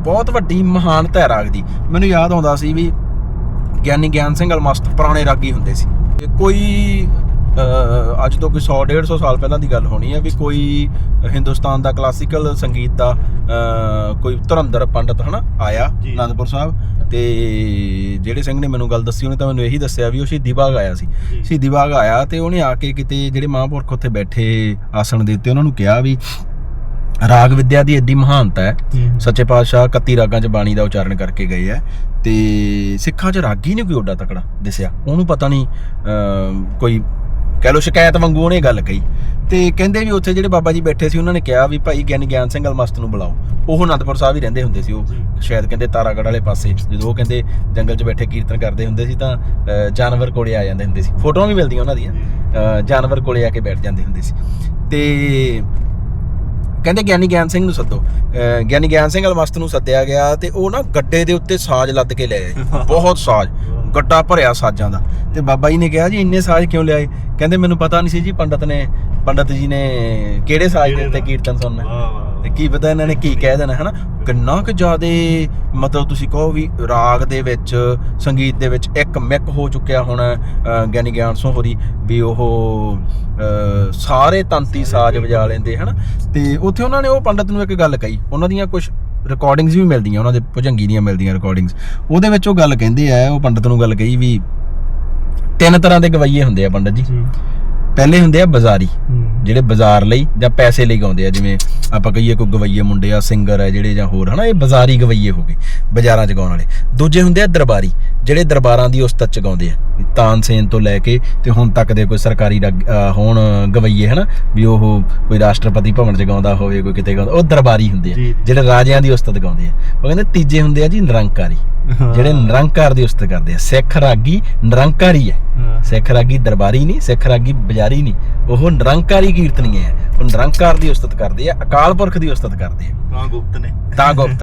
ਬਹੁਤ ਵੱਡੀ ਮਹਾਨਤਾ ਹੈ ਰਾਗ ਦੀ ਮੈਨੂੰ ਯਾਦ ਆਉਂਦਾ ਸੀ ਵੀ ਗਿਆਨੀ ਗਿਆਨ ਸਿੰਘ ਅਲਮਸਤ ਪੁਰਾਣੇ ਰਾਗੀ ਹੁੰਦੇ ਸੀ ਤੇ ਕੋਈ ਅੱਜ ਤੋਂ ਕੋਈ 100 150 ਸਾਲ ਪਹਿਲਾਂ ਦੀ ਗੱਲ ਹੋਣੀ ਹੈ ਵੀ ਕੋਈ ਹਿੰਦੁਸਤਾਨ ਦਾ ਕਲਾਸੀਕਲ ਸੰਗੀਤ ਦਾ ਕੋਈ ਧਰਮਦਰ ਪੰਡਤ ਹਨਾ ਆਇਆ। ਅਨੰਦਪੁਰ ਸਾਹਿਬ ਤੇ ਜਿਹੜੇ ਸਿੰਘ ਨੇ ਮੈਨੂੰ ਗੱਲ ਦੱਸੀ ਉਹਨੇ ਤਾਂ ਮੈਨੂੰ ਇਹੀ ਦੱਸਿਆ ਵੀ ਉਹ ਸ਼ਹੀਦੀ ਬਾਗ ਆਇਆ ਸੀ। ਸ਼ਹੀਦੀ ਬਾਗ ਆਇਆ ਤੇ ਉਹਨੇ ਆ ਕੇ ਕਿਤੇ ਜਿਹੜੇ ਮਹਾਂਪੁਰਖ ਉੱਥੇ ਬੈਠੇ ਆਸਣ ਦੇ ਉੱਤੇ ਉਹਨਾਂ ਨੂੰ ਕਿਹਾ ਵੀ ਰਾਗ ਵਿਦਿਆ ਦੀ ਏਡੀ ਮਹਾਨਤਾ ਹੈ। ਸੱਚੇ ਪਾਤਸ਼ਾਹ 31 ਰਾਗਾਂ 'ਚ ਬਾਣੀ ਦਾ ਉਚਾਰਨ ਕਰਕੇ ਗਏ ਆ ਤੇ ਸਿੱਖਾਂ 'ਚ ਰਾਗੀ ਨਹੀਂ ਕੋਈ ਓਡਾ ਤਕੜਾ ਦਿਸਿਆ। ਉਹਨੂੰ ਪਤਾ ਨਹੀਂ ਕੋਈ ਕਹਿ ਲੋ ਸ਼ਿਕਾਇਤ ਵਾਂਗੂ ਉਹਨੇ ਗੱਲ ਕਹੀ। ਤੇ ਕਹਿੰਦੇ ਵੀ ਉੱਥੇ ਜਿਹੜੇ ਬਾਬਾ ਜੀ ਬੈਠੇ ਸੀ ਉਹਨਾਂ ਨੇ ਕਿਹਾ ਵੀ ਭਾਈ ਗਿਆਨੀ ਗਿਆਨ ਸਿੰਘ ਅਲਮਸਤ ਨੂੰ ਬੁਲਾਓ। ਉਹ ਅਨੰਦਪੁਰ ਸਾਹਿਬ ਹੀ ਰਹਿੰਦੇ ਹੁੰਦੇ ਸੀ। ਉਹ ਸ਼ਾਇਦ ਕਹਿੰਦੇ ਤਾਰਾਗੜ੍ਹ ਵਾਲੇ ਪਾਸੇ ਜਦੋਂ ਉਹ ਕਹਿੰਦੇ ਜੰਗਲ 'ਚ ਬੈਠੇ ਕੀਰਤਨ ਕਰਦੇ ਹੁੰਦੇ ਸੀ ਤਾਂ ਜਾਨਵਰ ਕੋਲੇ ਆ ਜਾਂਦੇ ਹੁੰਦੇ ਸੀ। ਫੋਟੋਆਂ ਵੀ ਮਿਲਦੀਆਂ ਉਹਨਾਂ ਦੀਆਂ। ਜਾਨਵਰ ਕੋਲੇ ਆ ਕੇ ਬੈਠ ਜਾਂਦੇ ਹੁੰਦੇ ਸੀ। ਤੇ ਕਹਿੰਦੇ ਗਿਆਨੀ ਗਿਆਨ ਸਿੰਘ ਨੂੰ ਸੱਦੋ। ਗਿਆਨੀ ਗਿਆਨ ਸਿੰਘ ਅਲਮਸਤ ਨੂੰ ਸੱਦਿਆ ਗਿਆ ਤੇ ਉਹ ਨਾ ਗੱਡੇ ਦੇ ਉੱਤੇ ਸਾਜ਼ ਲੱਦ ਕੇ ਲੈ ਆਏ। ਬਹੁਤ ਸਾਜ਼। ਗੱਡਾ ਭਰਿਆ ਸਾਜ਼ਾਂ ਦਾ। ਤੇ ਬਾਬਾ ਜੀ ਨੇ ਕਿਹਾ ਜੀ ਇੰਨੇ ਸਾਜ਼ ਕਿਉਂ ਲਿਆਏ? ਕਹਿੰਦੇ ਮੈਨੂੰ ਪਤਾ ਨਹੀਂ ਸੀ ਜੀ ਪੰਡਤ ਨੇ ਪੰਡਤ ਜੀ ਨੇ ਕਿਹੜੇ ਸਾਜ਼ ਦੇ ਉੱਤੇ ਕੀਰਤਨ ਸੁਣਨਾ? ਵਾਹ ਵਾਹ। ਤੇ ਕੀ ਪਤਾ ਇਹਨਾਂ ਨੇ ਕੀ ਕਹਿ ਦੇਣਾ ਹਨਾ? ਕਿੰਨਾ ਕੁ ਜ਼ਿਆਦੇ ਮਤਲਬ ਤੁਸੀਂ ਕਹੋ ਵੀ ਰਾਗ ਦੇ ਵਿੱਚ ਸੰਗੀਤ ਦੇ ਵਿੱਚ ਇੱਕ ਮਿਕ ਹੋ ਚੁੱਕਿਆ ਹੁਣ ਗਿਆਨੀ ਗਿਆਨ ਸਿੰਘ ਹੋਰੀ ਵੀ ਉਹ ਸਾਰੇ ਤੰਤੀ ਸਾਜ਼ ਵਜਾ ਲੈਂਦੇ ਹਨਾ? ਤੇ ਉੱਥੇ ਉਹਨਾਂ ਨੇ ਉਹ ਪੰਡਤ ਨੂੰ ਇੱਕ ਗੱਲ ਕਹੀ ਉਹਨਾਂ ਦੀਆਂ ਕੁਝ ਰਿਕਾਰਡਿੰਗਸ ਵੀ ਮਿਲਦੀਆਂ ਉਹਨਾਂ ਦੇ ਭੁਜੰਗੀ ਦੀਆਂ ਮਿਲਦੀਆਂ ਰਿਕਾਰਡਿੰਗਸ ਉਹਦੇ ਵਿੱਚ ਉਹ ਗੱਲ ਕਹਿੰਦੇ ਆ ਉਹ ਪੰਡਤ ਨੂੰ ਗੱਲ ਕਹੀ ਵੀ ਤਿੰਨ ਤਰ੍ਹਾਂ ਦੇ ਗਵਈਏ ਹੁੰਦੇ ਆ ਪੰਡਤ ਜੀ। ਪਹਿਲੇ ਹੁੰਦੇ ਆ ਬਾਜ਼ਾਰੀ ਜਿਹੜੇ ਬਾਜ਼ਾਰ ਲਈ ਜਾਂ ਪੈਸੇ ਲਈ ਗਾਉਂਦੇ ਆ ਜਿਵੇਂ ਆਪਾਂ ਕਹੀਏ ਕੋਈ ਗਵਈਏ ਮੁੰਡੇ ਆ ਸਿੰਗਰ ਆ ਜਿਹੜੇ ਜਾਂ ਹੋਰ ਹਨਾ ਇਹ ਬਾਜ਼ਾਰੀ ਗਵਈਏ ਹੋ ਗਏ ਬਾਜ਼ਾਰਾਂ 'ਚ ਗਾਉਣ ਵਾਲੇ। ਦੂਜੇ ਹੁੰਦੇ ਆ ਦਰਬਾਰੀ ਜਿਹੜੇ ਦਰਬਾਰਾਂ ਦੀ ਉਸਤਤ 'ਚ ਗਾਉਂਦੇ ਆ। ਤਾਨਸੇਨ ਤੋਂ ਲੈ ਕੇ ਤੇ ਹੁਣ ਤੱਕ ਦੇ ਕੋਈ ਸਰਕਾਰੀ ਹੋਣ ਗਵਈਏ ਹਨਾ ਵੀ ਉਹ ਕੋਈ ਰਾਸ਼ਟਰਪਤੀ ਭਵਨ 'ਚ ਗਾਉਂਦਾ ਹੋਵੇ ਕੋਈ ਕਿਤੇ ਗਾਉਂਦਾ ਉਹ ਦਰਬਾਰੀ ਹੁੰਦੇ। ਆ ਜਿਹੜੇ ਰਾਜਿਆਂ ਦੀ ਉਸਤਤ ਗਾਉਂਦੇ ਆ। ਉਹ ਕਹਿੰਦੇ ਤੀਜੇ ਹੁੰਦੇ ਆ ਜੀ ਨਿਰੰਕਾਰੀ ਜਿਹੜੇ ਨਿਰੰਕਾਰ ਦੀ ਉਸਤਤ ਕਰਦੇ ਆ। ਸਿੱਖ ਰਾਗੀ ਨਿਰੰਕਾਰੀ ਹੈ। ਸਿੱਖ ਰਾਗੀ ਦਰਬਾਰੀ ਨਹੀਂ ਸਿੱਖ ਰਾਗੀ ਬਜ਼ਾਰੀ ਨਹੀਂ। ਉਹ ਨਿਰੰਕਾਰੀ ਕੀਰਤਨੀਏ ਆ ਉਹ ਨਿਰੰਕਾਰ ਦੀ ਉਸਤਤ ਕਰਦੇ ਆ ਅਕਾਲ ਪੁਰਖ ਦੀ ਉਸਤਤ ਕਰਦੇ ਆ। ਤਾਂ ਗੁਪਤ ਨੇ। ਤਾਂ ਗੁਪਤ।